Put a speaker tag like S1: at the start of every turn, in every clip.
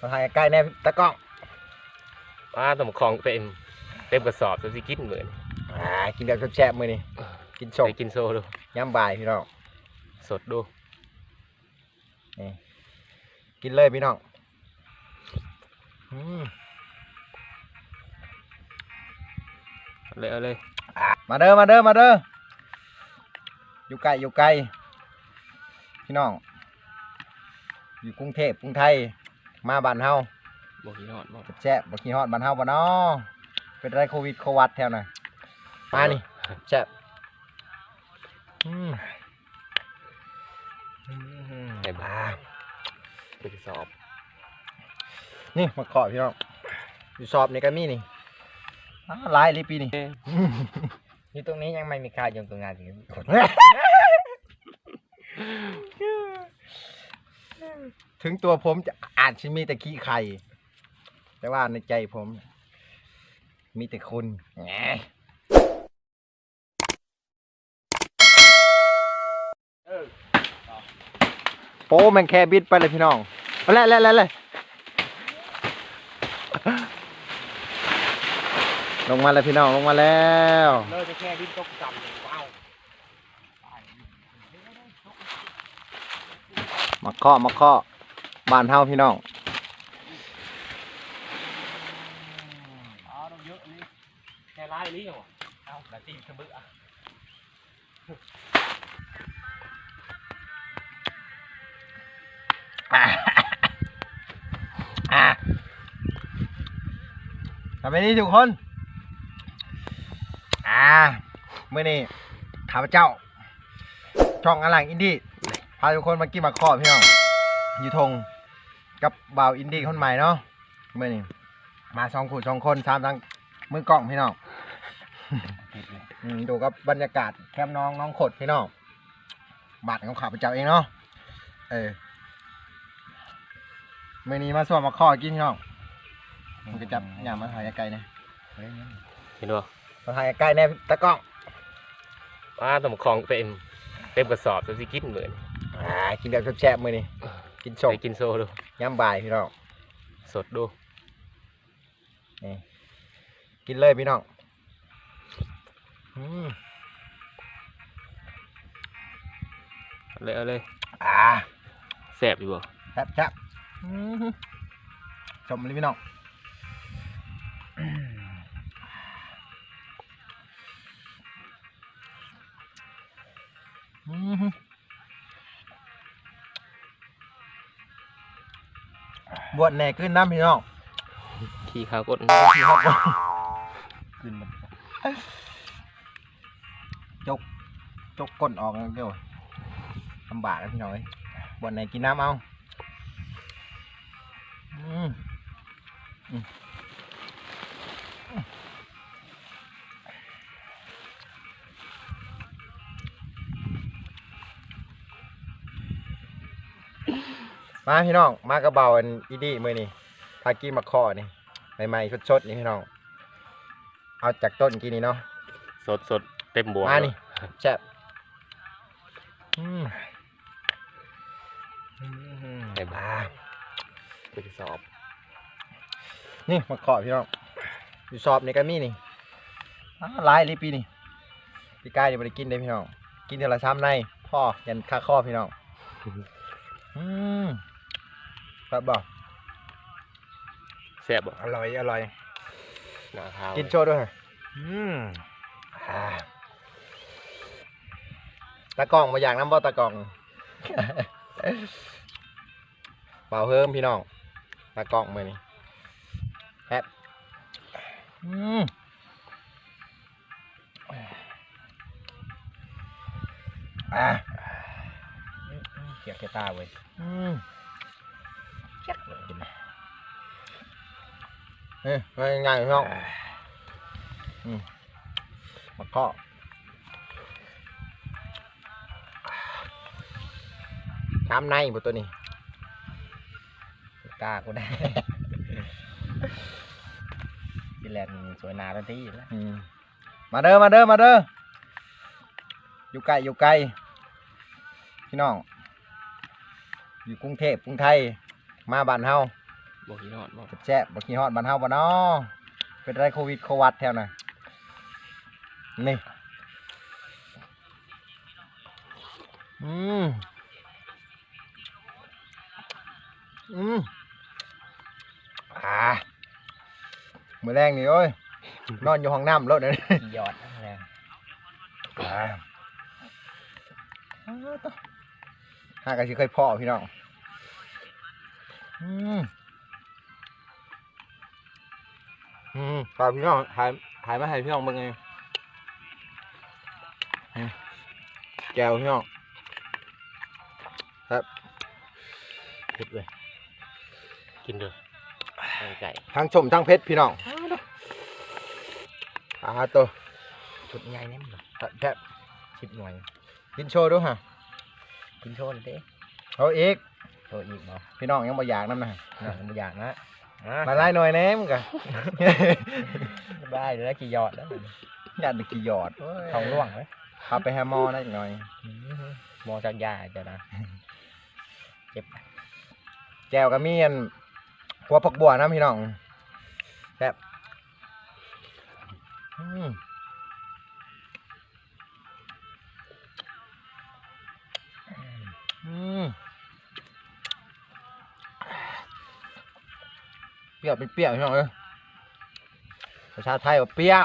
S1: มาถ่ายใกล้แน่ตะกล้อง
S2: ป้าตมคลองเต็มเต็มกระสอบจะสิกินเหมือน
S1: อ่ากินแบบแซ่บๆมื้อนี้กินสด
S2: ไปกินโซดู
S1: ย่ำบ่ายพี่น้อง
S2: สดดู
S1: นี่กินเลยพี่น้องอืม
S2: เอาเลยเอาเลย
S1: อะมาเด้อมาเด้อมาเด้ออยู่ไกลอยู่ไกลพี่น้องอยู่กรุงเทพกรุงไทย มาบ้านเฮา
S2: บอกกี่ยอดบอก
S1: แซ่บบ่ขี้ฮอดบ้านเฮาบ่น้อเป็นไรโควิดโควัดแถวน่ะมานี่แซ่บอืมอืม
S2: เต็ม
S1: อ่า
S2: ไปกระสอบ
S1: นี่มาขอพี่น้องอยู่สอบนี่ก็มีนี่อ้าหลายเลยปีนี่
S3: อยู่ตรงนี้ยังไม่มีค่าอยู่ตรงงานถึงคน
S1: ถึงตัวผมจะอาจจะมีแต่ขี้ไข่ แต่ว่าในใจผม มีแต่คุณแหมโป้แมงแคบิดไปเลยพี่น้องเอาเลยเลยเลยลงมาแล้วพี่น้องลงมาแล้ว
S3: เลิกจะแค่ดิ้นตกจำว้าว
S1: มาเคาะมาเคาะบ้านเฮาพี่น้อง
S3: อ๋อต้องเยอะนี่แค่ไล่ลิ้วเอาละตีนกระเบื้อ
S1: อะอะทำไปนี้ทุกคน อ่าเมื่อนี้ข้าพเจ้าช่องอลังอินดี้ พาทุกคนมากินมาขอพี่น้องอยู่ทงกับบ่าวอินดี้คนใหม่เนาะเมื่อนี้มาสองคู่สองคนสามทั้งมือกล้องพี่น้องอืมดูกับบรรยากาศแคมป์น้องน้องขดพี่น้องบัตรของข้าพเจ้าเองเนาะเออมื่อนี้มาส่วนมาข้อกินพี่น้องมันก็จับอย่างมาถ่ายไกลๆนะ
S2: เห็นบ่
S1: มาถ่ายไกลๆแน่ตะกล้อง
S2: ป้าตมคลองเต็มเต็มกระสอบจะสิกินเหมือน
S1: อ่ากินแบบแซ่บๆมื้อนี้กินสด
S2: ไปกินโซดู
S1: ย่ำบ่ายพี่น้อง
S2: สดดู
S1: นี่กินเลยพี่น้องอืม
S2: เอาเลยเอาเลย
S1: อ่า
S2: แซ่บอยู่บ่
S1: แซ่บแซ่บอืมชมเลยพี่น้องอืม วชแหน่ขึ้นน้ำพี่น้อง
S2: ขี้ขาวกด
S1: ที่เขาบอกขึ้นมันจกจกก้นออกเดี๋ยวลำบากนะพี่น้อยบ่อนไหนกินน้ำเอาอืมอืม มาพี่น้องมากระเบาอันอีดี้มือนี่พากี้มาข้อนี่ใหม่ๆชดๆนี่พี่น้องเอาจากต้นกินนี่เนาะ
S2: สดสดเต็มบัว
S1: มานี่แซ่บอืม
S2: เต็ม
S1: อ่า
S2: ไปกระสอบ
S1: นี่มาขอพี่น้องอยู่สอบนี่ก็มีนี่อ้าหลายเลยปีนี่พี่กายนี่ไม่ได้กินเลยพี่น้อง กินเทอละซ้ำในพ่อยันคาข้อพี่น้อง อืม ครับบอก
S2: แซ่บบ่
S1: อร่อยอร่อย
S2: หน้าขาว
S1: กินโชว์ด้วย อืมอ่าตะกล้องมาอย่างน้ำบ่ตะกล้อง เปล่าเพิ่มพี่น้อง ตะกล้องมือนี่แฮปอืมอ่า
S3: เกียบเกียตาเว้ย
S1: อืม เช็ดเลยกินนะเฮ้ยไม่ง่ายพี่น้องอืมมาเคาะน้ำในหมดตัวนี้
S3: กล้ากูได้ดิแลนด์สวยนาทันทีอยู่แล้ว
S1: อืมมาเด้อมาเด้อมาเด้ออยู่ไกลอยู่ไกลพี่น้อง อยู่กรุงเทพกรุงไทย มาบ้านเฮา
S2: บอกยี่ห้อบอก
S1: แซ่บๆบ่ขี้ฮอดบ้านเฮาบ่เนาะเป็นไรโควิดโควัดแถวน่ะนี่อืมอืมอ่ามื้อแรงนี่โอ้ยนอนอยู่ห้องน้ำรถเลย
S3: หยอดแรง
S1: อ่าหากันสิเคยพ่อพี่น้อง อืมอืมฝากพี่น้องถ่ายถ่ายมาให้พี่น้องเบิ่งไงแก้วพี่น้อง
S2: เผ็ดเลยกินเด้อไก่
S1: ทั้งชมทั้งเพชรพี่น้องอ่าตัว
S3: ชุดใหญ่เนี่ยมัน
S1: แทบ
S3: สิบหน่วย
S1: กินโชว์ด้วยฮะ
S3: กินโชว์เลยเด้
S1: เอาอีก
S3: โชว์อีกเนาะ
S1: พี่น้องยังบ่อยากนำนะ
S3: น่ะไม่อยากนะ
S1: มาไล่หน่อยแหน่มึงกะ
S3: ได้เลยแล้วกี่หยอดแล้ว
S1: ญาติกี่หยอด
S3: ทองร่วงไหม
S1: พาไปหาหมอนะอีกหน่อย
S3: มอจากยาจะนะเจ็บ
S1: แก้วก็มีอันหัวผักบัวนะพี่น้องแบบ เปรี้ยวเป็นเปรี้ยวพี่น้องเอ้ยภาษาไทยว่าเปรี้ยว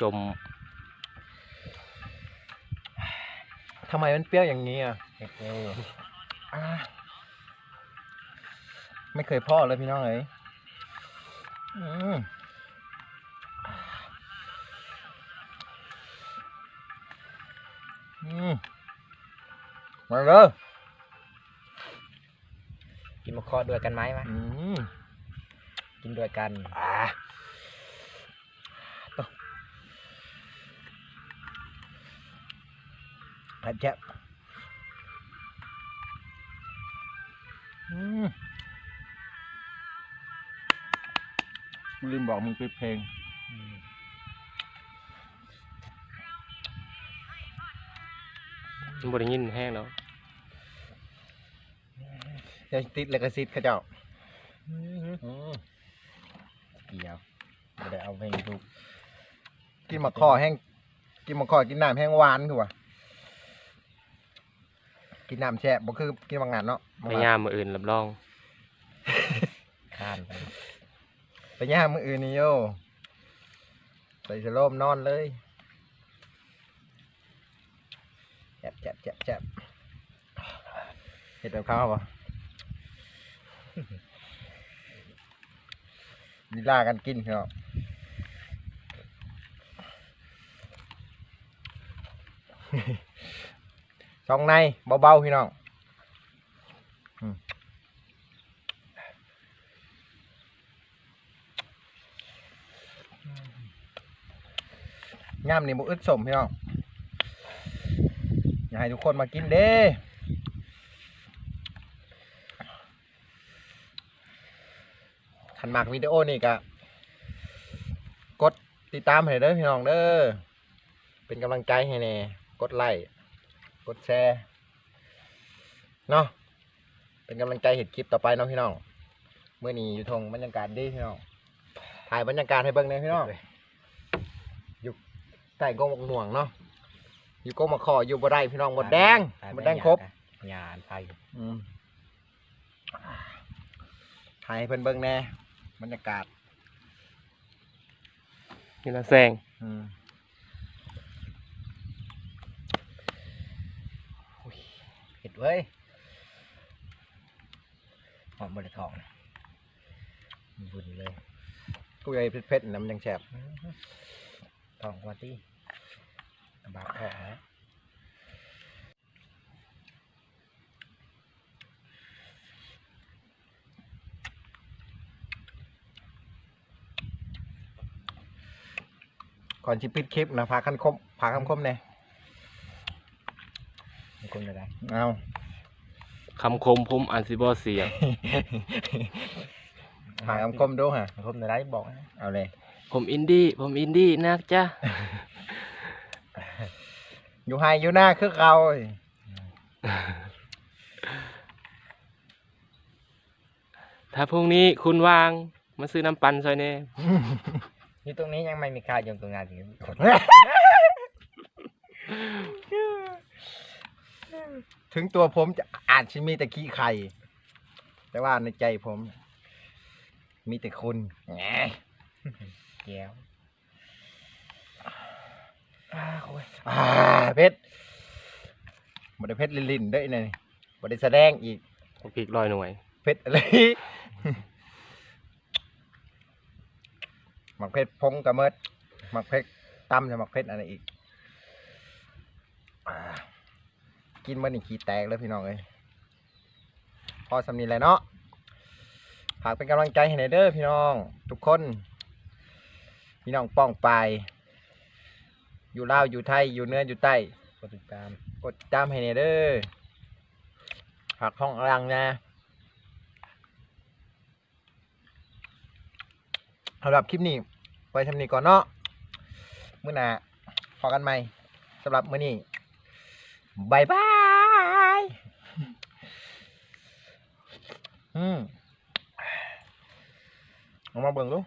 S2: สม
S1: ทำไมมันเปรี้ยวอย่างนี้อะ
S3: เจ็บเลย
S1: อ่าไม่เคยพ่อเลยพี่น้องเอ้ยอืมอืมมาเลย
S3: กินมะ คอด้วยกันไหมวะ
S1: อืม
S3: กินด้วยกัน
S1: อ่าต่ออาเจ็บอืมลืมบอกมึงปิดเพลง
S2: มันบริยินแห้งแล้ว
S1: เดี๋ยวติดเลยกระซิดเขาเจ้า
S3: อืมเกี่ยวไม่ได้เอาไปดู
S1: กินมะขอแห้งกินมะขอกินน้ำแห้งหวานคือว่ากินน้ำแช่บ่คือกินบางงานเนาะ
S2: พยายามมืออื่นรับรอง
S3: ข้านไป
S1: ไปย่างมืออื่นนี่โยใส่สโลมนอนเลยแจ็บแจ็บแจ็บแจ็บเห็ดแบบข้าวปะ มีล่ากันกินพี่น้อช่องในเบาๆพี่น้องอืมงามนี่บุอึดสมพี่น้อง อยากให้ทุกคนมากินเด้ ขันมากวิดีโอนี่ก็กดติดตามให้เด้อพี่น้องเด้อเป็นกำลังใจให้แน่กดไลค์กดแชร์เนาะเป็นกำลังใจเห็ดคลิปต่อไปเนาะพี่น้องเมื่อนี้อยู่ทงบรรยากาศดีพี่น้องถ่ายบรรยากาศให้เบิ่งเลยพี่น้องอยู่ใต้กงมะม่วงเนาะอยู่กงมะขออยู่บ่ได้พี่น้องหมดแดงหมดแดงครบ
S3: งานไฟ
S1: อืมถ่ายให้เพิ่นเบิ่งแหน่ บรรยากาศ
S2: นี่ละแซง
S1: อืม
S3: เห็ดเว้ยหอมบริทองนะบุญเลย
S1: กูใหญ่เผ็ดๆน้ำยังแฉบ
S3: ทองกว่าที่บาปทองนะ
S1: ก่อนสิปิดคลิปนะพาคันคมพาคำคมแหน่
S3: มีคนอะไร
S1: เอา
S2: คำคมผมอันซิบอเสียง
S1: พาคำคมดูฮะ
S3: มีคนอะไรบอกนะ
S1: เอาเลย
S2: ผมอินดี้ผมอินดี้นักจ้ะ
S1: อยู่ไฮอยู่หน้าคือเก่า
S2: ถ้าพรุ่งนี้คุณวาง มาซื้อน้ำปั่นซอยแน่
S3: อยู่ตรงนี้ยังไม่มีค่าอยู่ตรงงานอยู่คน
S1: ถึงตัวผมจะอาจจะมีแต่ขี้ไข่แต่ว่าในใจผม มีแต่คุณแหม
S3: แก้ว
S1: อ่าเพชรบไดเพชรลินๆเด้วยนี่บไดแสดงอีก
S2: พริกลอยหน่วย
S1: เพชรอะไร หมักเพชรพงกระเมิดหมักเพชรตั้มจะหมักเพชรอะไรอีกอกินมันนี่ขี้แตกแล้วพี่น้องเอ้ยพอสำนีแล้วเนาะฝากเป็นกำลังใจให้หน่อยเด้อพี่น้อง ทุกคน พี่น้องป้องไป อยู่ลาวอยู่ไทยอยู่เหนื้ออยู่ใต้
S3: กดติดตาม
S1: กดติดตามให้หน่อยเด้อฝากห้องอลังนะ สำหรับคลิปนี้ไว้ทำนี้ก่อนเนาะมื้อหน้าพอกันใหม่สำหรับมื้อนี้บายบายอืมเอามาเบิ่งดู